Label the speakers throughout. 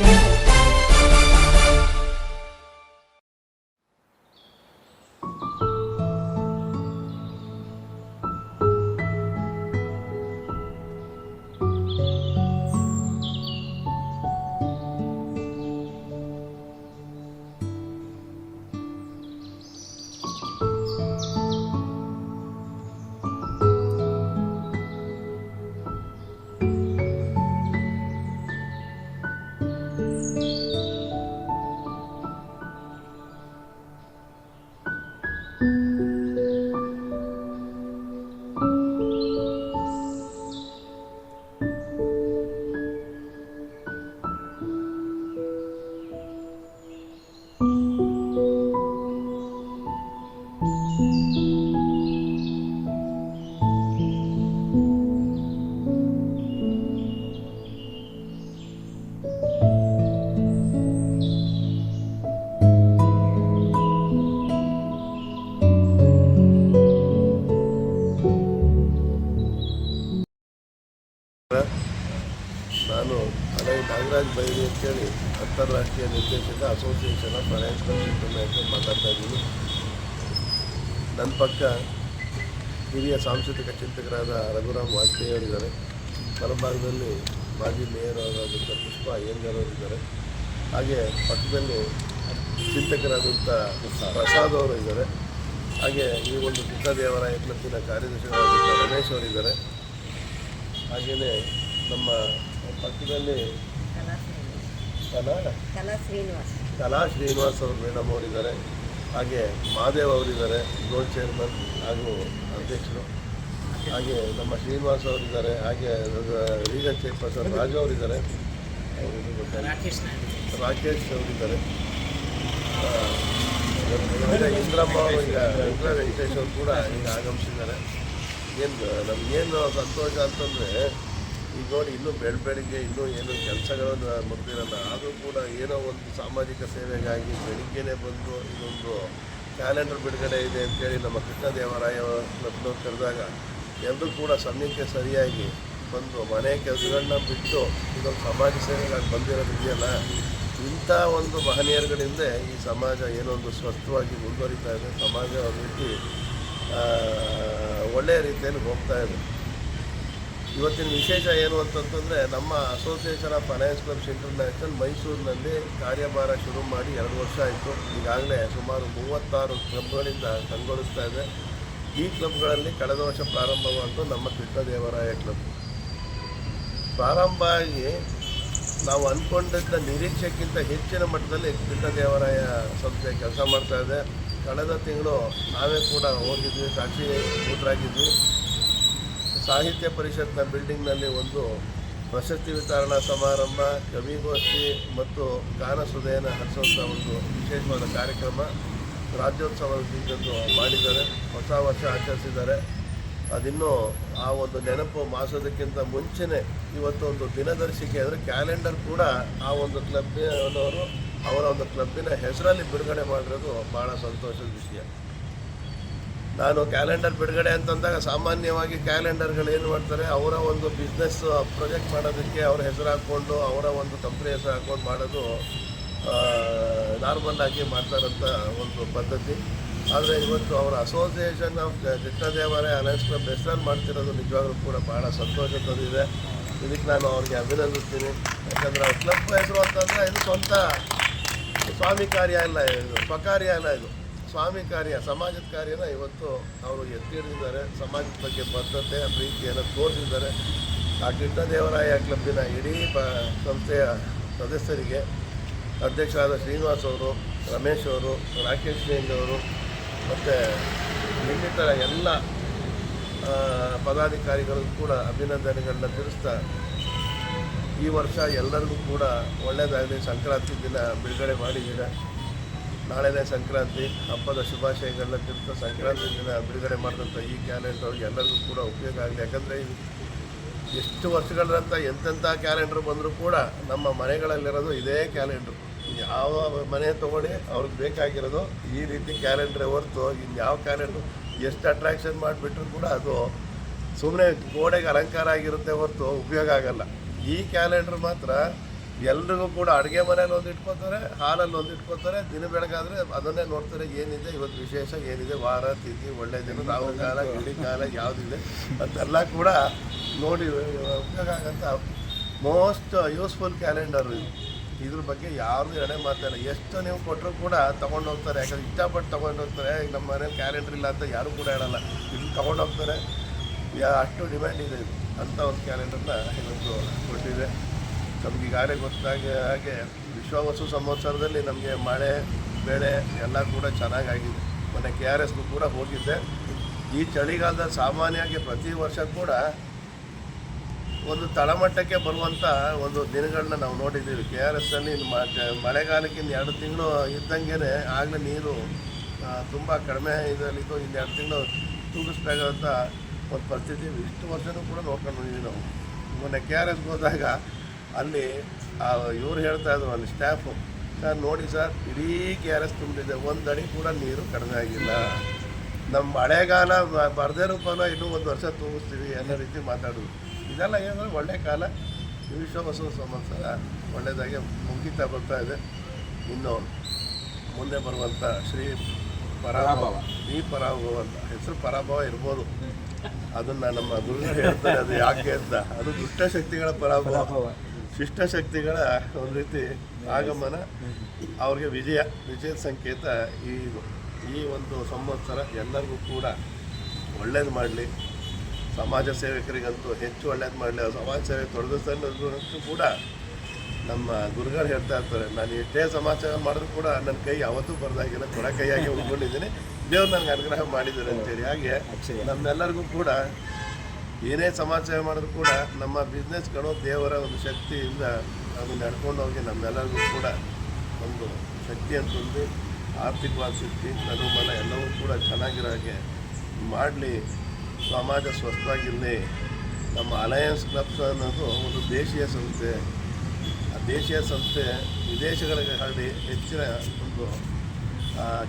Speaker 1: watching. ಅಂತಾರಾಷ್ಟ್ರೀಯ ನಿರ್ದೇಶಕ association of financial international ಮಾತಾಡ್ತಾ ಇದ್ದೀನಿ. ನನ್ನ ಪಕ್ಕ ಹಿರಿಯ ಸಾಂಸ್ಕೃತಿಕ ಚಿಂತಕರಾದ ರಘುರಾಮ್ ವಾಜಪೇಯಿ ಅವರಿದ್ದಾರೆ. ಬಲಭಾಗದಲ್ಲಿ ಮಾಜಿ ಮೇಯರ್ ಅವರಾದಂಥ ಪುಷ್ಪ ಅಯ್ಯಂಗಾರ್ ಅವರಿದ್ದಾರೆ. ಹಾಗೆ ಪಕ್ಕದಲ್ಲಿ ಚಿಂತಕರಾದಂಥ ಪ್ರಸಾದ್ ಅವರು ಇದ್ದಾರೆ ಹಾಗೆ ಈ ಒಂದು ಕೃಷ್ಣದೇವರಾಯ ಯತ್ನತ್ತಿನ ಕಾರ್ಯದರ್ಶಿಗಳಾದಂಥ ರಮೇಶ್ ಅವರಿದ್ದಾರೆ. ಹಾಗೆಯೇ ನಮ್ಮ ಪಕ್ಕದಲ್ಲಿ ಕಲಾ
Speaker 2: ಕಲಾ ಶ್ರೀನಿವಾಸ್.
Speaker 1: ಕಲಾ ಶ್ರೀನಿವಾಸ್ ಅವರು ಮೇಡಮ್ ಅವರಿದ್ದಾರೆ. ಹಾಗೆ ಮಹಾದೇವ್ ಅವರಿದ್ದಾರೆ ಗೋಲ್ಡ್ ಚೇರ್ಮನ್ ಹಾಗೂ ಅಧ್ಯಕ್ಷರು. ಹಾಗೆ ನಮ್ಮ ಶ್ರೀನಿವಾಸ್ ಅವರಿದ್ದಾರೆ ಹಾಗೆ ರೀಜನ್ ಚೇರ್ಪರ್ಸನ್ ರಾಜು ಅವರಿದ್ದಾರೆ. ರಾಕೇಶ್ ಅವರಿದ್ದಾರೆ. ಇಂದ್ರಪ್ಪ ಈಗ ಇಂದ್ರ ವೆಂಕಟೇಶ್ ಅವರು ಕೂಡ ಈಗ ಆಗಮಿಸಿದ್ದಾರೆ. ಏನು ನಮಗೇನು ಸಂತೋಷ ಅಂತಂದರೆ ನೋಡಿ ಇನ್ನೂ ಬೆಳ ಬೆಳಿಗ್ಗೆ ಇನ್ನೂ ಏನು ಕೆಲಸಗಳನ್ನು ಮುಗ್ದಿರಲ್ಲ. ಆದರೂ ಕೂಡ ಏನೋ ಒಂದು ಸಾಮಾಜಿಕ ಸೇವೆಗಾಗಿ ಬೆಳಿಗ್ಗೆನೇ ಬಂದು ಇದೊಂದು ಕ್ಯಾಲೆಂಡರ್ ಬಿಡುಗಡೆ ಇದೆ ಅಂತೇಳಿ ನಮ್ಮ ಕೃಷ್ಣದೇವರಾಯ ಕ್ಲಬ್ನವ್ರು ಕರೆದಾಗ ಎಲ್ಲರೂ ಕೂಡ ಸಮಯಕ್ಕೆ ಸರಿಯಾಗಿ ಬಂದು ಮನೆ ಕೆಲಸಗಳನ್ನ ಬಿಟ್ಟು ಇದೊಂದು ಸಮಾಜ ಸೇವೆಗಾಗಿ ಬಂದಿರೋದಿದೆಯಲ್ಲ, ಇಂಥ ಒಂದು ಮಹನೀಯರುಗಳಿಂದ ಈ ಸಮಾಜ ಏನೋ ಒಂದು ಸ್ವಸ್ಥವಾಗಿ ಮುಂದುವರಿತಾ ಇದೆ. ಸಮಾಜ ಒಂದು ರೀತಿ ಒಳ್ಳೆಯ ರೀತಿಯಲ್ಲಿ ಹೋಗ್ತಾ ಇದೆ. ಇವತ್ತಿನ ವಿಶೇಷ ಏನು ಅಂತಂತಂದರೆ ನಮ್ಮ association of finance clubs international ಮೈಸೂರಿನಲ್ಲಿ ಕಾರ್ಯಭಾರ ಶುರು ಮಾಡಿ ಎರಡು ವರ್ಷ ಆಯಿತು. ಈಗಾಗಲೇ ಸುಮಾರು ಮೂವತ್ತಾರು ಕ್ಲಬ್ಗಳಿಂದ ಕಂಗೊಳಿಸ್ತಾ ಇದೆ. ಈ ಕ್ಲಬ್ಗಳಲ್ಲಿ ಕಳೆದ ವರ್ಷ ಪ್ರಾರಂಭವಾದ್ದು ನಮ್ಮ ಕೃಷ್ಣದೇವರಾಯ ಕ್ಲಬ್. ಪ್ರಾರಂಭ ಆಗಿ ನಾವು ಅಂದ್ಕೊಂಡಿದ್ದ ನಿರೀಕ್ಷೆಗಿಂತ ಹೆಚ್ಚಿನ ಮಟ್ಟದಲ್ಲಿ ಕೃಷ್ಣದೇವರಾಯ ಸಂಸ್ಥೆ ಕೆಲಸ ಮಾಡ್ತಾ ಇದೆ. ಕಳೆದ ತಿಂಗಳು ನಾವೇ ಕೂಡ ಹೋಗಿದ್ವಿ, ಸಾಕ್ಷಿ ಕೂತರಾಗಿದ್ವಿ ಸಾಹಿತ್ಯ ಪರಿಷತ್ನ ಬಿಲ್ಡಿಂಗ್ನಲ್ಲಿ ಒಂದು ಪ್ರಶಸ್ತಿ ವಿತರಣಾ ಸಮಾರಂಭ, ಕವಿಗೋಷ್ಠಿ ಮತ್ತು ಗಾನ ಸುಧೆಯನ್ನು ಹರಿಸುವಂಥ ಒಂದು ವಿಶೇಷವಾದ ಕಾರ್ಯಕ್ರಮ ರಾಜ್ಯೋತ್ಸವದಿಂದದ್ದು ಮಾಡಿದ್ದಾರೆ. ಹೊಸ ವರ್ಷ ಆಚರಿಸಿದ್ದಾರೆ. ಅದಿನ್ನೂ ಆ ಒಂದು ನೆನಪು ಮಾಸೋದಕ್ಕಿಂತ ಮುಂಚೆನೇ ಇವತ್ತು ಒಂದು ದಿನದರ್ಶಿಕೆ ಅಂದರೆ ಕ್ಯಾಲೆಂಡರ್ ಕೂಡ ಆ ಒಂದು ಕ್ಲಬ್ನವರು ಅವರ ಒಂದು ಕ್ಲಬ್ಬಿನ ಹೆಸರಲ್ಲಿ ಬಿಡುಗಡೆ ಮಾಡಿರೋದು ಭಾಳ ಸಂತೋಷದ ವಿಷಯ. ನಾನು ಕ್ಯಾಲೆಂಡರ್ ಬಿಡುಗಡೆ ಅಂತಂದಾಗ ಸಾಮಾನ್ಯವಾಗಿ ಕ್ಯಾಲೆಂಡರ್ಗಳು ಏನು ಮಾಡ್ತಾರೆ, ಅವರ ಒಂದು ಬಿಸ್ನೆಸ್ ಪ್ರೊಜೆಕ್ಟ್ ಮಾಡೋದಕ್ಕೆ ಅವ್ರ ಹೆಸರು ಹಾಕ್ಕೊಂಡು, ಅವರ ಒಂದು ಕಂಪ್ನಿ ಹೆಸರು ಹಾಕ್ಕೊಂಡು ಮಾಡೋದು ನಾರ್ಮಲ್ ಆಗಿ ಮಾಡ್ತಾರಂಥ ಒಂದು ಪದ್ಧತಿ. ಆದರೆ ಇವತ್ತು ಅವರ ಅಸೋಸಿಯೇಷನ್ ಆಫ್ ದೇವಾಲಯ ಅಲಯನ್ಸ್ ಕ್ಲಬ್ ಹೆಸರಲ್ಲಿ ಮಾಡ್ತಿರೋದು ನಿಜವಾಗ್ಲೂ ಕೂಡ ಭಾಳ ಸಂತೋಷ ತಂದಿದೆ ಇದಕ್ಕೆ ನಾನು ಅವ್ರಿಗೆ ಅಭಿನಂದಿಸ್ತೀನಿ. ಯಾಕಂದರೆ ಅವ್ರ ಕ್ಲಬ್ ಹೆಸರು ಅಂತಂದರೆ ಇದು ಸ್ವಂತ ಸ್ವಾಮಿ ಕಾರ್ಯ ಅಲ್ಲ ಇದು, ಸ್ವಕಾರ್ಯ ಅಲ್ಲ ಇದು. ಸ್ವಾಮಿ ಕಾರ್ಯ, ಸಮಾಜದ ಕಾರ್ಯನ ಇವತ್ತು ಅವರು ಎತ್ತಿ ಹಿಡಿದಿದ್ದಾರೆ ಸಮಾಜದ ಬಗ್ಗೆ ಬದ್ಧತೆ, ಪ್ರೀತಿಯನ್ನು ತೋರಿಸಿದ್ದಾರೆ. ಆ ಕೃಷ್ಣದೇವರಾಯ ಕ್ಲಬ್ಬಿನ ಇಡೀ ಪ, ಸಂಸ್ಥೆಯ ಸದಸ್ಯರಿಗೆ ಅಧ್ಯಕ್ಷರಾದ ಶ್ರೀನಿವಾಸ್ ಅವರು, ರಮೇಶ್ ಅವರು, ರಾಕೇಶ್ ಸಿಂಗ್ ಅವರು ಮತ್ತು ಇನ್ನಿತರ ಎಲ್ಲ ಪದಾಧಿಕಾರಿಗಳಿಗೂ ಕೂಡ ಅಭಿನಂದನೆಗಳನ್ನ ತಿಳಿಸ್ತಾ ಈ ವರ್ಷ ಎಲ್ಲರಿಗೂ ಕೂಡ ಒಳ್ಳೆಯದಾಗಲಿ ಸಂಕ್ರಾಂತಿ ದಿನ ಬಿಡುಗಡೆ ಮಾಡಿದ್ದೀರ. ನಾಳೆನೇ ಸಂಕ್ರಾಂತಿ, ಹಬ್ಬದ ಶುಭಾಶಯಗಳನ್ನ ತಿರ್ತ ಸಂಕ್ರಾಂತಿ ದಿನ ಬಿಡುಗಡೆ ಮಾಡಿದಂಥ ಈ ಕ್ಯಾಲೆಂಡರ್ ಎಲ್ಲರಿಗೂ ಕೂಡ ಉಪಯೋಗ ಆಗಲಿ. ಯಾಕಂದರೆ ಎಷ್ಟು ವರ್ಷಗಳಂತ ಎಂತೆಂಥ ಕ್ಯಾಲೆಂಡರ್ ಬಂದರೂ ಕೂಡ ನಮ್ಮ ಮನೆಗಳಲ್ಲಿರೋದು ಇದೇ ಕ್ಯಾಲೆಂಡ್ರು ಯಾವ ಮನೆ ತೊಗೊಂಡು ಅವ್ರಿಗೆ ಬೇಕಾಗಿರೋದು ಈ ರೀತಿ ಕ್ಯಾಲೆಂಡ್ರೇ ಹೊರತು ಇನ್ಯಾವ ಕ್ಯಾಲೆಂಡ್ರು ಎಷ್ಟು ಅಟ್ರಾಕ್ಷನ್ ಮಾಡಿಬಿಟ್ರು ಕೂಡ ಅದು ಸುಮ್ಮನೆ ಗೋಡೆಗೆ ಅಲಂಕಾರ ಆಗಿರುತ್ತೆ ಹೊರತು ಉಪಯೋಗ ಆಗಲ್ಲ. ಈ ಕ್ಯಾಲೆಂಡ್ರ್ ಮಾತ್ರ ಎಲ್ರಿಗೂ ಕೂಡ ಅಡುಗೆ ಮನೇಲಿ ಒಂದು ಇಟ್ಕೋತಾರೆ, ಹಾಲಲ್ಲಿ ಒಂದು ಇಟ್ಕೋತಾರೆ, ದಿನ ಬೆಳಗಾದ್ರೆ ಅದನ್ನೇ ನೋಡ್ತಾರೆ ಏನಿದೆ, ಇವತ್ತು ವಿಶೇಷ ಏನಿದೆ, ವಾರ ತಿಥಿ ಒಳ್ಳೆ ದಿನ, ರಾಹು ಕಾಲ, ಗಿಳಿ ಕಾಲ ಯಾವುದಿದೆ ಅಂತೆಲ್ಲ ಕೂಡ ನೋಡಿ, ಉಪಯೋಗ ಆಗಂತ ಮೋಸ್ಟ್ ಯೂಸ್ಫುಲ್ ಕ್ಯಾಲೆಂಡರ್ ಇದು. ಇದ್ರ ಬಗ್ಗೆ ಯಾರು ಎಡೆ ಮಾತಾಡಲ್ಲ ಎಷ್ಟು ನೀವು ಕೊಟ್ಟರು ಕೂಡ ತೊಗೊಂಡು ಹೋಗ್ತಾರೆ. ಯಾಕಂದ್ರೆ ಇಷ್ಟಪಟ್ಟು ತೊಗೊಂಡು ಹೋಗ್ತಾರೆ. ಈಗ ನಮ್ಮ ಮನೇಲಿ ಕ್ಯಾಲೆಂಡರ್ ಇಲ್ಲ ಅಂತ ಯಾರು ಕೂಡ ಹೇಳಲ್ಲ. ಇದು ತೊಗೊಂಡು ಹೋಗ್ತಾರೆ. ಅಷ್ಟು ಡಿಮ್ಯಾಂಡ್ ಇದೆ ಇದು ಅಂಥ ಒಂದು ಕ್ಯಾಲೆಂಡರ್ನ ಇವತ್ತು ಕೊಟ್ಟಿದೆ. ನಮ್ಗೆ ಈಗಾಗಲೇ ಗೊತ್ತಾಗ ಹಾಗೆ ವಿಶ್ವವಸು ಸಂವತ್ಸರದಲ್ಲಿ ನಮಗೆ ಮಳೆ, ಬೆಳೆ ಎಲ್ಲ ಕೂಡ ಚೆನ್ನಾಗಾಗಿದೆ. ಮೊನ್ನೆ ಕೆ ಆರ್ ಎಸ್ಗೂ ಕೂಡ ಹೋಗಿದ್ದೆ. ಈ ಚಳಿಗಾಲದ ಸಾಮಾನ್ಯವಾಗಿ ಪ್ರತಿ ವರ್ಷ ಕೂಡ ಒಂದು ತಳಮಟ್ಟಕ್ಕೆ ಬರುವಂಥ ಒಂದು ದಿನಗಳನ್ನ ನಾವು ನೋಡಿದ್ದೀವಿ. ಕೆ ಆರ್ ಎಸ್ ಅಲ್ಲಿ ಮಳೆಗಾಲಕ್ಕಿಂತ ಎರಡು ತಿಂಗಳು ಇದ್ದಂಗೆ ಆಗಲೇ ನೀರು ತುಂಬ ಕಡಿಮೆ ಇದರಲ್ಲಿದ್ದು ಇನ್ನು ಎರಡು ತಿಂಗಳು ತೂಗಿಸ್ಬೇಕಾದಂಥ ಒಂದು ಪರಿಸ್ಥಿತಿ ಇಷ್ಟು ವರ್ಷನೂ ಕೂಡ ನೋಡ್ಕೊಂಡು ಬಂದಿದ್ದೀವಿ ನಾವು. ಮೊನ್ನೆ ಕೆ ಆರ್ ಎಸ್ಗೆ ಹೋದಾಗ ಅಲ್ಲಿ ಇವ್ರು ಹೇಳ್ತಾ ಇದ್ರು ಅಲ್ಲಿ ಸ್ಟಾಫು ಸರ್ ನೋಡಿ ಸರ್ ಇಡೀ ಕೆ ಆರ್ ಎಸ್ ತುಂಬಿದೆ. ಒಂದು ಅಡಿ ಕೂಡ ನೀರು ಕಡಿಮೆ ಆಗಿಲ್ಲ. ನಮ್ಮ ಮಳೆಗಾಲ ಬರದೇ ರೂಪನ ಇನ್ನೂ ಒಂದು ವರ್ಷ ತೂಗಿಸ್ತೀವಿ ಎಲ್ಲ ರೀತಿ ಮಾತಾಡೋದು ಇದೆಲ್ಲ ಏನಂದ್ರೆ ಒಳ್ಳೆ ಕಾಲ. ವಿಶ್ವ ಬಸವ ಸಂವತ್ಸರ ಒಳ್ಳೆಯದಾಗಿ ಮುಗಿತಾ ಬರ್ತಾ ಇದೆ. ಇನ್ನು ಮುಂದೆ ಬರುವಂಥ ಶ್ರೀ ಪರಾಭವ ಈ ಪರಾಭವ ಅಂತ. ಹೆಸರು ಪರಾಭವ ಇರ್ಬೋದು. ಅದನ್ನು ನಮ್ಮ ಗುರುಗಳು ಹೇಳ್ತಾರೆ ಅದು ಯಾಕೆ ಅಂತ. ಅದು ದುಷ್ಟಶಕ್ತಿಗಳ ಪರಾಭವ. ಶಿಷ್ಟಶಕ್ತಿಗಳ ಒಂದು ರೀತಿ ಆಗಮನ. ಅವ್ರಿಗೆ ವಿಜಯ ವಿಜಯದ ಸಂಕೇತ ಈ ಈ ಒಂದು ಸಂವತ್ಸರ ಎಲ್ಲರಿಗೂ ಕೂಡ ಒಳ್ಳೇದು ಮಾಡಲಿ. ಸಮಾಜ ಸೇವಕರಿಗಂತೂ ಹೆಚ್ಚು ಒಳ್ಳೇದು ಮಾಡಲಿ. ಸಮಾಜ ಸೇವೆ ತೊಡಗಿಸ್ತಕ್ಕೂ ಕೂಡ ನಮ್ಮ ಗುರುಗಳು ಹೇಳ್ತಾ ಇರ್ತಾರೆ ನಾನು ಎಷ್ಟೇ ಸಮಾಚಾರ ಮಾಡಿದ್ರು ಕೂಡ ನನ್ನ ಕೈ ಯಾವತ್ತೂ ಬರ್ದಾಗಿಲ್ಲ. ಕೊಡ ಕೈಯಾಗಿ ಉಳ್ಕೊಂಡಿದ್ದೀನಿ. ದೇವ್ರು ನನಗೆ ಅನುಗ್ರಹ ಮಾಡಿದ್ದಾರೆ ಅಂತೇಳಿ. ಹಾಗೆ ನಮ್ಮೆಲ್ಲರಿಗೂ ಕೂಡ ಏನೇ ಸಮಾಚಾರ ಮಾಡಿದ್ರು ಕೂಡ ನಮ್ಮ ಬಿಸ್ನೆಸ್ಗಳು ದೇವರ ಒಂದು ಶಕ್ತಿಯಿಂದ ಅದು ನಡ್ಕೊಂಡು ಹೋಗಿ ನಮ್ಮೆಲ್ಲರಿಗೂ ಕೂಡ ಒಂದು ಶಕ್ತಿಯನ್ನು ತುಂಬಿ ಆರ್ಥಿಕವಾದ ಶಕ್ತಿ ನಡುಮನ ಎಲ್ಲವೂ ಕೂಡ ಚೆನ್ನಾಗಿರೋ ಹಾಗೆ ಮಾಡಲಿ. ಸಮಾಜ ಸ್ವಸ್ಥವಾಗಿರಲಿ. ನಮ್ಮ ಅಲಯನ್ಸ್ ಕ್ಲಬ್ಸ್ ಅನ್ನೋದು ಒಂದು ದೇಶೀಯ ಸಂಸ್ಥೆ. ಆ ದೇಶೀಯ ಸಂಸ್ಥೆ ವಿದೇಶಗಳಿಗೆ ಹರಡಿ ಹೆಚ್ಚಿನ ಒಂದು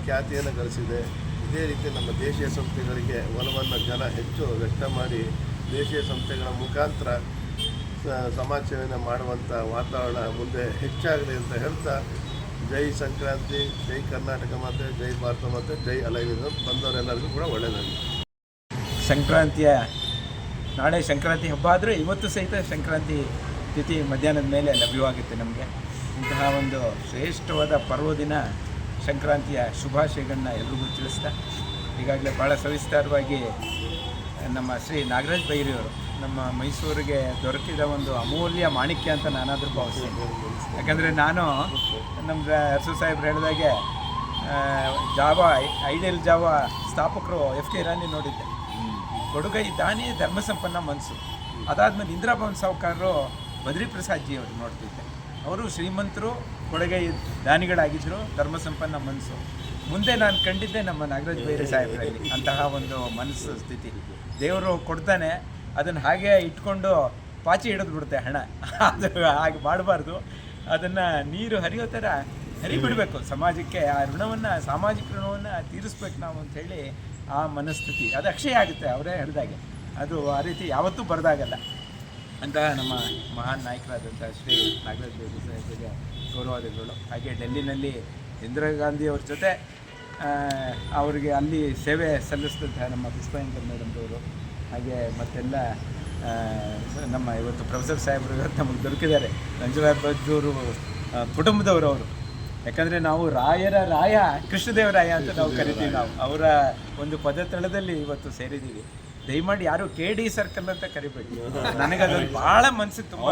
Speaker 1: ಖ್ಯಾತಿಯನ್ನು ಗಳಿಸಿದೆ. ಇದೇ ರೀತಿ ನಮ್ಮ ದೇಶೀಯ ಸಂಸ್ಥೆಗಳಿಗೆ ಒಲವನ್ನು ಜನ ಹೆಚ್ಚು ವ್ಯಕ್ತ ಮಾಡಿ ದೇಶೀಯ ಸಂಸ್ಥೆಗಳ ಮುಖಾಂತರ ಸಮಾಜ ಸೇವೆಯನ್ನು ಮಾಡುವಂಥ ವಾತಾವರಣ ಮುಂದೆ ಹೆಚ್ಚಾಗಲಿ ಅಂತ ಹೇಳ್ತಾ ಜೈ ಸಂಕ್ರಾಂತಿ, ಜೈ ಕರ್ನಾಟಕ ಮತ್ತು ಜೈ ಭಾರತ ಮಾತೆ, ಜೈ ಅಲೈವಿದ ಬಂದವರೆಲ್ಲರಿಗೂ ಕೂಡ ಒಳ್ಳೆಯದಾಗಲಿ.
Speaker 3: ಸಂಕ್ರಾಂತಿಯ ನಾಳೆ ಸಂಕ್ರಾಂತಿ ಹಬ್ಬ ಆದರೆ ಇವತ್ತು ಸಹಿತ ಸಂಕ್ರಾಂತಿ ತಿಥಿ ಮಧ್ಯಾಹ್ನದ ಮೇಲೆ ಲಭ್ಯವಾಗುತ್ತೆ ನಮಗೆ. ಇಂತಹ ಒಂದು ಶ್ರೇಷ್ಠವಾದ ಪರ್ವದಿನ ಸಂಕ್ರಾಂತಿಯ ಶುಭಾಶಯಗಳನ್ನ ಎಲ್ರಿಗೂ ತಿಳಿಸ್ತಾ, ಈಗಾಗಲೇ ಭಾಳ ಸವಿಸ್ತಾರವಾಗಿ ನಮ್ಮ ಶ್ರೀ ನಾಗರಾಜ್ ಬೈರಿಯವರು ನಮ್ಮ ಮೈಸೂರಿಗೆ ದೊರಕಿದ ಒಂದು ಅಮೂಲ್ಯ ಮಾಣಿಕ್ಯ ಅಂತ ನಾನಾದರೂ ಭಾವಿಸ್ತೀನಿ. ಯಾಕಂದರೆ ನಾನು ನಮ್ಮ ಅರಸು ಸಾಹೇಬ್ರು ಹೇಳಿದಾಗೆ ಜಾವ ಐಡಿಯಲ್ ಜಾವ ಸ್ಥಾಪಕರು ಎಫ್ ಕೆ ಇರಾನಿ ನೋಡಿದ್ದೆ. ಕೊಡುಗೈ ದಾನಿ ಧರ್ಮ ಸಂಪನ್ನ ಮನಸ್ಸು ಅದಾದ್ಮೇಲೆ ಇಂದಿರಾಭವನ್ ಸಾವುಕಾರರು ಬದ್ರಿ ಪ್ರಸಾದ್ ಜಿ ಅವರು ನೋಡ್ತಿದ್ದೆ. ಅವರು ಶ್ರೀಮಂತರು ಕೊಡುಗೈ ದಾನಿಗಳಾಗಿದ್ದರು ಧರ್ಮ ಸಂಪನ್ನ ಮನಸ್ಸು ಮುಂದೆ ನಾನು ಕಂಡಿದ್ದೆ ನಮ್ಮ ನಾಗರಾಜ್ ಬೈರಿ ಸಾಹೇಬರಲ್ಲಿ ಅಂತಹ ಒಂದು ಮನಸ್ಸು, ಸ್ಥಿತಿ. ದೇವರು ಕೊಡ್ತಾನೆ, ಅದನ್ನು ಹಾಗೆ ಇಟ್ಕೊಂಡು ಪಾಚಿ ಹಿಡಿದು ಬಿಡುತ್ತೆ ಹಣ. ಅದು ಹಾಗೆ ಮಾಡಬಾರ್ದು. ಅದನ್ನು ನೀರು ಹರಿಯೋ ಥರ ಹರಿಬಿಡಬೇಕು. ಸಮಾಜಕ್ಕೆ ಆ ಋಣವನ್ನು, ಸಾಮಾಜಿಕ ಋಣವನ್ನು ತೀರಿಸ್ಬೇಕು ನಾವು ಅಂತ ಹೇಳಿ ಆ ಮನಸ್ಥಿತಿ. ಅದು ಅಕ್ಷಯ ಆಗುತ್ತೆ, ಅವರೇ ಹೇಳಿದಾಗೆ. ಅದು ಆ ರೀತಿ ಯಾವತ್ತೂ ಬರೆದಾಗಲ್ಲ. ಅಂತ ನಮ್ಮ ಮಹಾನ್ ನಾಯಕರಾದಂಥ ಶ್ರೀ ನಾಗರಾಜ್ ಬೇಬಿ ಸಾಹೇಬರಿಗೆ ಗೌರವಾದಿಗಳು. ಹಾಗೆ ಡೆಲ್ಲಿನಲ್ಲಿ ಇಂದಿರಾ ಗಾಂಧಿಯವ್ರ ಜೊತೆ ಅವರಿಗೆ ಅಲ್ಲಿ ಸೇವೆ ಸಲ್ಲಿಸ್ತಂತೆ ನಮ್ಮ ಪುಷ್ಪಾಂಕರ್ ಮೇಡಮ್ರವರು ಹಾಗೆ ಮತ್ತೆಲ್ಲ ನಮ್ಮ ಇವತ್ತು ಪ್ರೊಫೆಸರ್ ಸಾಹೇಬರು ಇವತ್ತು ನಮಗೆ ದೊರಕಿದ್ದಾರೆ. ನಂಜುರಾಯ್ ಬಜ್ಜೂರು ಕುಟುಂಬದವರು ಅವರು. ಯಾಕಂದರೆ ನಾವು ರಾಯರ ರಾಯ ಕೃಷ್ಣದೇವರಾಯ ಅಂತ ನಾವು ಕರಿತೀವಿ ನಾವು. ಅವರ ಒಂದು ಪದತಳದಲ್ಲಿ ಇವತ್ತು ಸೇರಿದ್ದೀವಿ. ದಯಮಾಡಿ ಯಾರು ಕೆ ಡಿ ಸರ್ಕಲ್ ಅಂತ ಕರಿಬೇಡಿ. ನನಗದ್ರಲ್ಲಿ ಭಾಳ ಮನಸ್ಸಿಗೆ ತುಂಬ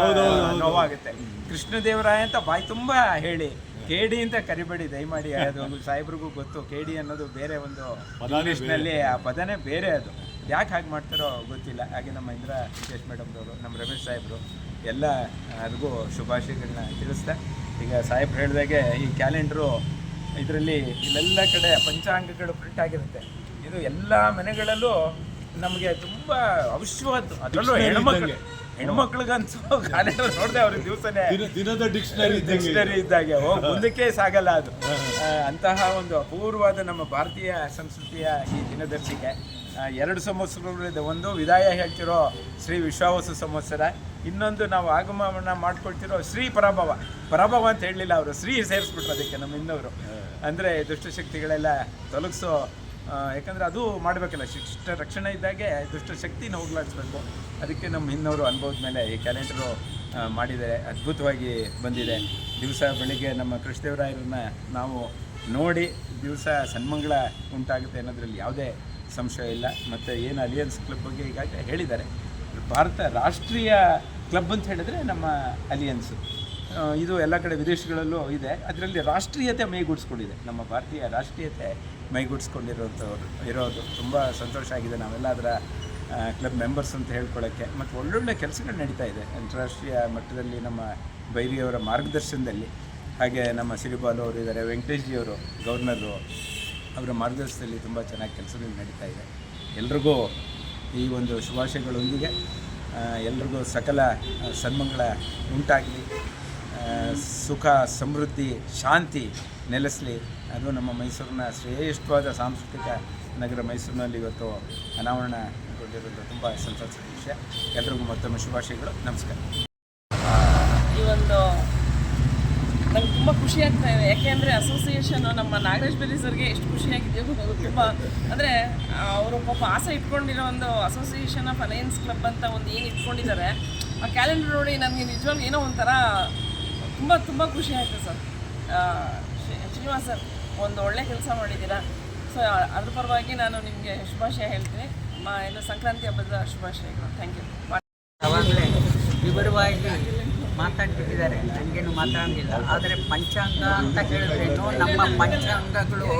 Speaker 3: ನೋವಾಗುತ್ತೆ. ಕೃಷ್ಣದೇವರಾಯ ಅಂತ ಬಾಯಿ ತುಂಬ ಹೇಳಿ ಕೆ ಡಿ ಅಂತ ಕರಿಬೇಡಿ ದಯಮಾಡಿ. ಅದು ಒಂದು ಸಾಹೇಬ್ರಿಗೂ ಗೊತ್ತು. ಕೆ ಡಿ ಅನ್ನೋದು ಬೇರೆ ಒಂದು ಇಂಗ್ಲೀಷ್ನಲ್ಲಿ ಆ ಪದನೇ ಬೇರೆ ಅದು. ಯಾಕೆ ಹಾಗೆ ಮಾಡ್ತಾರೋ ಗೊತ್ತಿಲ್ಲ. ಹಾಗೆ ನಮ್ಮ ಇಂದ್ರ ವಿಜೇಶ್ ಮೇಡಮ್ರವರು ನಮ್ಮ ರಮೇಶ್ ಸಾಹೇಬರು ಎಲ್ಲ ಅದಕ್ಕೂ ಶುಭಾಶಯಗಳನ್ನ ತಿಳಿಸ್ದೆ. ಈಗ ಸಾಹೇಬ್ರು ಹೇಳಿದಾಗೆ ಈ ಕ್ಯಾಲೆಂಡ್ರು ಇದರಲ್ಲಿ ಇಲ್ಲೆಲ್ಲ ಕಡೆ ಪಂಚಾಂಗಗಳು ಪ್ರಿಂಟ್ ಆಗಿರುತ್ತೆ. ಇದು ಎಲ್ಲ ಮನೆಗಳಲ್ಲೂ ನಮಗೆ ತುಂಬ ಅವಶ್ಯವಾದ್ದು ಅದರಲ್ಲೂ ಹೆಣ್ಮಕ್ಳು ನೋಡಿದೆ ಅವ್ರ ದಿವಸನೇ.
Speaker 2: ದಿನದ ಡಿಕ್ಷನರಿ
Speaker 3: ಡಿಕ್ಷನರಿ ಇದ್ದಾಗೆ. ಹೋಗಿ ಮುಂದಕ್ಕೆ ಸಾಗಲ್ಲ ಅದು. ಅಂತಹ ಒಂದು ಅಪೂರ್ವವಾದ ನಮ್ಮ ಭಾರತೀಯ ಸಂಸ್ಕೃತಿಯ ಈ ದಿನದರ್ಶಿಗೆ ಎರಡು ಸಂವತ್ಸರಗಳಿದೆ ಒಂದು ವಿದಾಯ ಹೇಳ್ತಿರೋ ಶ್ರೀ ವಿಶ್ವಾವಸು ಸಂವತ್ಸರ ಇನ್ನೊಂದು ನಾವು ಆಗಮನ ಮಾಡ್ಕೊಳ್ತಿರೋ ಶ್ರೀ ಪರಾಭವ. ಪರಾಭವ ಅಂತ ಹೇಳಲಿಲ್ಲ ಅವರು. ಶ್ರೀ ಸೇರಿಸ್ಬಿಟ್ರು ಅದಕ್ಕೆ ನಮ್ಮ ಇನ್ನವರು ಅಂದರೆ ದುಷ್ಟಶಕ್ತಿಗಳೆಲ್ಲ ತೊಲಗಿಸೋ ಯಾಕಂದರೆ ಅದು ಮಾಡಬೇಕಲ್ಲ ಶಿಷ್ಟ ರಕ್ಷಣೆ ಇದ್ದಾಗೆ ದುಷ್ಟಶಕ್ತಿನ ಹೋಗ್ಲಾಡಿಸ್ಬೇಕು ಅದಕ್ಕೆ ನಮ್ಮ ಹಿಂದವರು ಅನುಭವದ ಮೇಲೆ ಈ ಕ್ಯಾಲೆಂಡರು ಮಾಡಿದ್ದಾರೆ ಅದ್ಭುತವಾಗಿ ಬಂದಿದೆ. ದಿವಸ ಬೆಳಿಗ್ಗೆ ನಮ್ಮ ಕೃಷ್ಣದೇವರಾಯರನ್ನ ನಾವು ನೋಡಿ ದಿವಸ ಸನ್ಮಂಗಳ ಉಂಟಾಗುತ್ತೆ ಅನ್ನೋದ್ರಲ್ಲಿ ಯಾವುದೇ ಸಂಶಯ ಇಲ್ಲ. ಮತ್ತು ಏನು ಅಲಿಯನ್ಸ್ ಕ್ಲಬ್ ಬಗ್ಗೆ ಈಗಾಗಲೇ ಹೇಳಿದ್ದಾರೆ. ಭಾರತ ರಾಷ್ಟ್ರೀಯ ಕ್ಲಬ್ ಅಂತ ಹೇಳಿದ್ರೆ ನಮ್ಮ ಅಲಿಯನ್ಸು ಇದು ಎಲ್ಲ ಕಡೆ ವಿದೇಶಗಳಲ್ಲೂ ಇದೆ. ಅದರಲ್ಲಿ ರಾಷ್ಟ್ರೀಯತೆ ಮೈಗೂಡಿಸ್ಕೊಂಡಿದೆ. ನಮ್ಮ ಭಾರತೀಯ ರಾಷ್ಟ್ರೀಯತೆ ಮೈಗೂಡಿಸ್ಕೊಂಡಿರೋಂಥವ್ರು. ಇರೋದು ತುಂಬ ಸಂತೋಷ ಆಗಿದೆ ನಾವೆಲ್ಲ ಅದರ ಕ್ಲಬ್ ಮೆಂಬರ್ಸ್ ಅಂತ ಹೇಳ್ಕೊಳ್ಳೋಕ್ಕೆ ಮತ್ತು ಒಳ್ಳೊಳ್ಳೆ ಕೆಲಸಗಳು ನಡೀತಾ ಇದೆ. ಅಂತಾರಾಷ್ಟ್ರೀಯ ಮಟ್ಟದಲ್ಲಿ ನಮ್ಮ ಬೈರಿಯವರ ಮಾರ್ಗದರ್ಶನದಲ್ಲಿ. ಹಾಗೆ ನಮ್ಮ ಸಿರಿಬಾಲು ಅವರು ಇದ್ದಾರೆ ವೆಂಕಟೇಶ್ ಜಿಯವರು ಗವರ್ನರು ಅವರ ಮಾರ್ಗದರ್ಶನದಲ್ಲಿ ತುಂಬ ಚೆನ್ನಾಗಿ ಕೆಲಸಗಳು ನಡೀತಾ ಇದೆ. ಎಲ್ರಿಗೂ ಈ ಒಂದು ಶುಭಾಶಯಗಳೊಂದಿಗೆ ಎಲ್ರಿಗೂ ಸಕಲ ಸನ್ಮಂಗಳ ಉಂಟಾಗಲಿ. ಸುಖ, ಸಮೃದ್ಧಿ, ಶಾಂತಿ ನೆಲೆಸಲಿ. ಅದು ನಮ್ಮ ಮೈಸೂರಿನ ಶ್ರೇಷ್ಠವಾದ ಸಾಂಸ್ಕೃತಿಕ ನಗರ ಮೈಸೂರಿನಲ್ಲಿ ಇವತ್ತು ಅನಾವರಣಗೊಂಡಿರೋದು ತುಂಬ ಸಂತೋಷದ ವಿಷಯ. ಎಲ್ರಿಗೂ ಮತ್ತೊಮ್ಮೆ ಶುಭಾಶಯಗಳು. ನಮಸ್ಕಾರ.
Speaker 2: ಈ ಒಂದು ನಂಗೆ ತುಂಬ ಖುಷಿ ಆಗ್ತಾ ಇದೆ. ಯಾಕೆಂದರೆ ಅಸೋಸಿಯೇಷನ್ ನಮ್ಮ ನಾಗರಾಜ್ ಬೆಲ್ಲಿ ಸರ್ಗೆ ಎಷ್ಟು ಖುಷಿಯಾಗಿದೆಯೋ ತುಂಬ ಅಂದರೆ ಅವರು ಪಾಪ ಆಸೆ ಇಟ್ಕೊಂಡಿರೋ ಒಂದು ಅಸೋಸಿಯೇಷನ್ ಆಫ್ ಅಲಯನ್ಸ್ ಕ್ಲಬ್ ಅಂತ ಒಂದು ಏನು ಇಟ್ಕೊಂಡಿದ್ದಾರೆ, ಆ ಕ್ಯಾಲೆಂಡರ್ ನೋಡಿ ನನಗೆ ನಿಜವಾಗ್ಲೂ ಏನೋ ಒಂಥರ ತುಂಬ ತುಂಬ ಖುಷಿ ಆಯಿತು ಸರ್. ಶ್ರೀನಿವಾಸ್ ಸರ್ ಒಂದು ಒಳ್ಳೆ ಕೆಲಸ ಮಾಡಿದ್ದೀರಾ. ಸೊ ಅದ್ರ ಪರವಾಗಿ ನಾನು ನಿಮಗೆ ಶುಭಾಶಯ ಹೇಳ್ತೀನಿ. ಮಾ ಏನು ಸಂಕ್ರಾಂತಿ ಹಬ್ಬದ ಶುಭಾಶಯಗಳು. ಥ್ಯಾಂಕ್ ಯು
Speaker 4: ವಿವರವಾಗಿ ಮಾತಾಡ್ಬಿಟ್ಟಿದ್ದಾರೆ ನನಗೇನು ಮಾತಾಡೋಂಗಿಲ್ಲ. ಆದರೆ ಪಂಚಾಂಗ ಅಂತ ಹೇಳಿದ್ರೇನು ನಮ್ಮ ಪಂಚಾಂಗಗಳು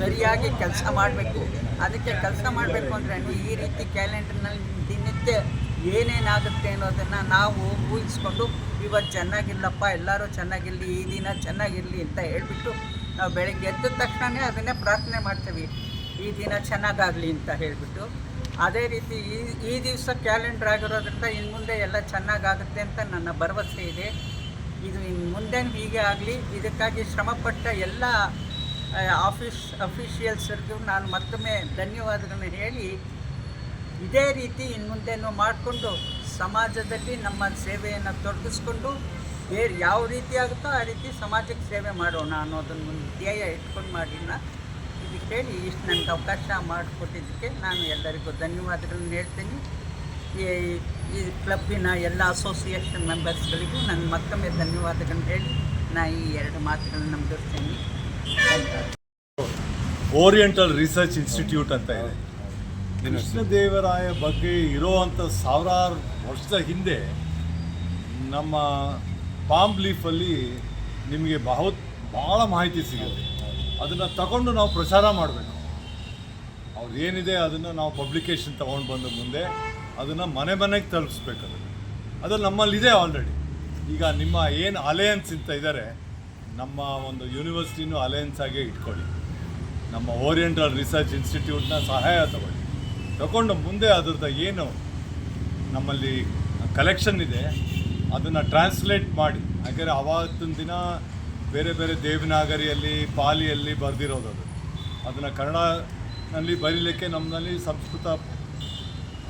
Speaker 4: ಸರಿಯಾಗಿ ಕೆಲಸ ಮಾಡಬೇಕು. ಅದಕ್ಕೆ ಕೆಲಸ ಮಾಡಬೇಕು ಅಂದರೆ ಈ ರೀತಿ ಕ್ಯಾಲೆಂಡರ್ನಲ್ಲಿ ದಿನನಿತ್ಯ ಏನೇನಾಗುತ್ತೆ ಅನ್ನೋದನ್ನು ನಾವು ಊಹಿಸ್ಕೊಂಡು ಇವತ್ತು ಚೆನ್ನಾಗಿಲ್ಲಪ್ಪ, ಎಲ್ಲರೂ ಚೆನ್ನಾಗಿರಲಿ, ಈ ದಿನ ಚೆನ್ನಾಗಿರಲಿ ಅಂತ ಹೇಳಿಬಿಟ್ಟು ನಾವು ಬೆಳಗ್ಗೆ ಎದ್ದ ತಕ್ಷಣ ಅದನ್ನೇ ಪ್ರಾರ್ಥನೆ ಮಾಡ್ತೀವಿ. ಈ ದಿನ ಚೆನ್ನಾಗಾಗಲಿ ಅಂತ ಹೇಳಿಬಿಟ್ಟು. ಅದೇ ರೀತಿ ಈ ಈ ದಿವಸ ಕ್ಯಾಲೆಂಡರ್ ಆಗಿರೋದ್ರಿಂದ ಇನ್ನು ಮುಂದೆ ಎಲ್ಲ ಚೆನ್ನಾಗಾಗುತ್ತೆ ಅಂತ ನನ್ನ ಭರವಸೆ ಇದೆ. ಇದು ಇನ್ನು ಮುಂದೆ ಹೀಗೆ ಆಗಲಿ, ಇದಕ್ಕಾಗಿ ಶ್ರಮಪಟ್ಟ ಎಲ್ಲ ಆಫೀಸ್ ಅಫಿಷಿಯಲ್ಸರಿಗೂ ನಾನು ಮತ್ತೊಮ್ಮೆ ಧನ್ಯವಾದಗಳನ್ನು ಹೇಳಿ ಇದೇ ರೀತಿ ಇನ್ನು ಮುಂದೆನೂ ಮಾಡಿಕೊಂಡು ಸಮಾಜದಲ್ಲಿ ನಮ್ಮ ಸೇವೆಯನ್ನು ತೊಡಗಿಸ್ಕೊಂಡು ಬೇರೆ ಯಾವ ರೀತಿ ಆಗುತ್ತೋ ಆ ರೀತಿ ಸಮಾಜಕ್ಕೆ ಸೇವೆ ಮಾಡೋಣ ಅನ್ನೋದನ್ನು ಒಂದು ಧ್ಯೇಯ ಇಟ್ಕೊಂಡು ಮಾಡಿನ ಇದಕ್ಕೆ ಹೇಳಿ ಇಷ್ಟು ನನಗೆ ಅವಕಾಶ ಮಾಡಿಕೊಟ್ಟಿದ್ದಕ್ಕೆ ನಾನು ಎಲ್ಲರಿಗೂ ಧನ್ಯವಾದಗಳನ್ನು ಹೇಳ್ತೀನಿ. ಈ ಕ್ಲಬ್ಬಿನ ಎಲ್ಲ ಅಸೋಸಿಯೇಷನ್ ಮೆಂಬರ್ಸ್ಗಳಿಗೂ ನನ್ನ ಮತ್ತೊಮ್ಮೆ ಧನ್ಯವಾದಗಳನ್ನು ಹೇಳಿ ನಾ ಈ ಎರಡು ಮಾತುಗಳನ್ನು ನಂಬಿರ್ತೀನಿ
Speaker 5: ಓರಿಯೆಂಟಲ್ ರಿಸರ್ಚ್ ಇನ್ಸ್ಟಿಟ್ಯೂಟ್ ಅಂತ ಇದೆ. ಕೃಷ್ಣದೇವರಾಯ ಬಗ್ಗೆ ಇರೋವಂಥ ಸಾವಿರಾರು ವರ್ಷದ ಹಿಂದೆ ನಮ್ಮ ಪಾಮ್ ಲೀಫಲ್ಲಿ ನಿಮಗೆ ಬಹುತ್ ಭಾಳ ಮಾಹಿತಿ ಸಿಗುತ್ತೆ. ಅದನ್ನು ತಗೊಂಡು ನಾವು ಪ್ರಚಾರ ಮಾಡಬೇಕು. ಅವ್ರು ಏನಿದೆ ಅದನ್ನು ನಾವು ಪಬ್ಲಿಕೇಶನ್ ತೊಗೊಂಡು ಬಂದ ಮುಂದೆ ಅದನ್ನು ಮನೆ ಮನೆಗೆ ತಲುಪಿಸ್ಬೇಕು ಅದನ್ನು. ಅದು ನಮ್ಮಲ್ಲಿದೆ ಆಲ್ರೆಡಿ ಈಗ ನಿಮ್ಮ ಏನು ಅಲಯನ್ಸ್ ಅಂತ ಇದ್ದಾರೆ ನಮ್ಮ ಒಂದು ಯೂನಿವರ್ಸಿಟಿನೂ ಅಲಯನ್ಸ್ ಆಗೇ ಇಟ್ಕೊಳ್ಳಿ. ನಮ್ಮ ಓರಿಯೆಂಟಲ್ ರಿಸರ್ಚ್ ಇನ್ಸ್ಟಿಟ್ಯೂಟ್ನ ಸಹಾಯ ತಗೊಳ್ಳಿ. ತಗೊಂಡು ಮುಂದೆ ಅದ್ರದ್ದು ಏನು ನಮ್ಮಲ್ಲಿ ಕಲೆಕ್ಷನ್ ಇದೆ, ಅದನ್ನು ಟ್ರಾನ್ಸ್ಲೇಟ್ ಮಾಡಿ. ಯಾಕೆಂದರೆ ಆವತ್ತಿನ ದಿನ ಬೇರೆ ಬೇರೆ ದೇವನಾಗರಿಯಲ್ಲಿ, ಪಾಲಿಯಲ್ಲಿ ಬರೆದಿರೋದು ಅದು. ಅದನ್ನು ಕನ್ನಡನಲ್ಲಿ ಬರೀಲಿಕ್ಕೆ ನಮ್ಮಲ್ಲಿ ಸಂಸ್ಕೃತ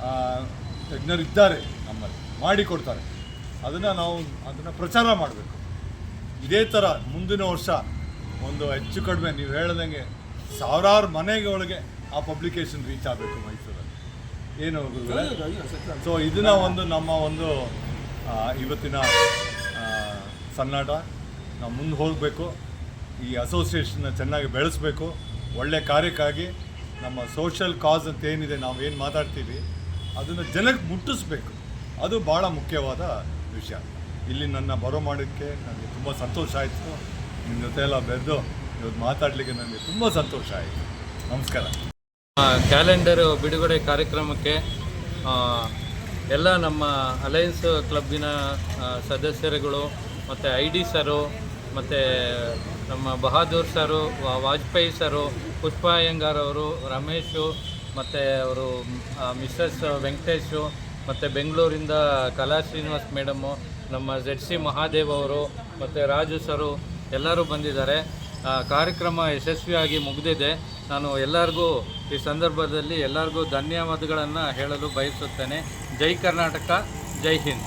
Speaker 5: ತಜ್ಞರು ತಜ್ಞರಿದ್ದಾರೆ ನಮ್ಮಲ್ಲಿ, ಮಾಡಿಕೊಡ್ತಾರೆ. ಅದನ್ನು ನಾವು ಅದನ್ನು ಪ್ರಚಾರ ಮಾಡಬೇಕು. ಇದೇ ಥರ ಮುಂದಿನ ವರ್ಷ ಒಂದು ಹೆಚ್ಚು ಕಡಿಮೆ, ನೀವು ಹೇಳ್ದಂಗೆ ಸಾವಿರಾರು ಮನೆಗಳಿಗೆ ಆ ಪಬ್ಲಿಕೇಶನ್ ರೀಚ್ ಆಗಬೇಕು ಮೈಸೂರಲ್ಲಿ. ಏನು ಸೊ ಇದನ್ನ ಒಂದು ನಮ್ಮ ಒಂದು ಇವತ್ತಿನ ಸನ್ನಡ ಸನ್ನಾಟ. ನಾವು ಮುಂದೆ ಹೋಗಬೇಕು. ಈ ಅಸೋಸಿಯೇಷನ್ನ ಚೆನ್ನಾಗಿ ಬೆಳೆಸಬೇಕು. ಒಳ್ಳೆ ಕಾರ್ಯಕ್ಕಾಗಿ ನಮ್ಮ ಸೋಷಿಯಲ್ ಕಾಸ್ ಅಂತ ಏನಿದೆ ನಾವು ಏನು ಮಾತಾಡ್ತೀವಿ ಅದನ್ನು ಜನಕ್ಕೆ ಮುಟ್ಟಿಸ್ಬೇಕು. ಅದು ಭಾಳ ಮುಖ್ಯವಾದ ವಿಷಯ. ಇಲ್ಲಿ ನನ್ನ ಬರೋ ಮಾಡೋಕ್ಕೆ ನನಗೆ ತುಂಬ ಸಂತೋಷ ಆಯಿತು. ನಿಮ್ಮ ಜೊತೆ ಎಲ್ಲ ಬೆರೆದು ಇವತ್ತು ಮಾತಾಡಲಿಕ್ಕೆ ನನಗೆ ತುಂಬ ಸಂತೋಷ ಆಯಿತು. ನಮಸ್ಕಾರ.
Speaker 6: ಕ್ಯಾಲೆಂಡರ್ ಬಿಡುಗಡೆ ಕಾರ್ಯಕ್ರಮಕ್ಕೆ ಎಲ್ಲ ನಮ್ಮ ಅಲಯನ್ಸ್ ಕ್ಲಬ್ಬಿನ ಸದಸ್ಯರುಗಳು, ಮತ್ತು ಐ ಡಿ ಸರು, ಮತ್ತು ನಮ್ಮ ಬಹಾದೂರ್ ಸರು ವಾಜಪೇಯಿ ಸರು, ಪುಷ್ಪ ಅಯ್ಯಂಗಾರ್ ಅವರು, ರಮೇಶು, ಮತ್ತು ಅವರು ಮಿಸ್ಸಸ್ ವೆಂಕಟೇಶು, ಮತ್ತು ಬೆಂಗಳೂರಿಂದ ಕಲಾ ಶ್ರೀನಿವಾಸ್ ಮೇಡಮು, ನಮ್ಮ ಜೆಡ್ ಸಿ ಮಹಾದೇವ್ ಅವರು, ಮತ್ತು ರಾಜು ಸರು, ಎಲ್ಲರೂ ಬಂದಿದ್ದಾರೆ. ಕಾರ್ಯಕ್ರಮ ಯಶಸ್ವಿಯಾಗಿ ಮುಗಿದಿದೆ. ನಾನು ಎಲ್ಲರಿಗೂ ಈ ಸಂದರ್ಭದಲ್ಲಿ ಎಲ್ಲರಿಗೂ ಧನ್ಯವಾದಗಳನ್ನು ಹೇಳಲು ಬಯಸುತ್ತೇನೆ. ಜೈ ಕರ್ನಾಟಕ ಜೈ ಹಿಂದ್.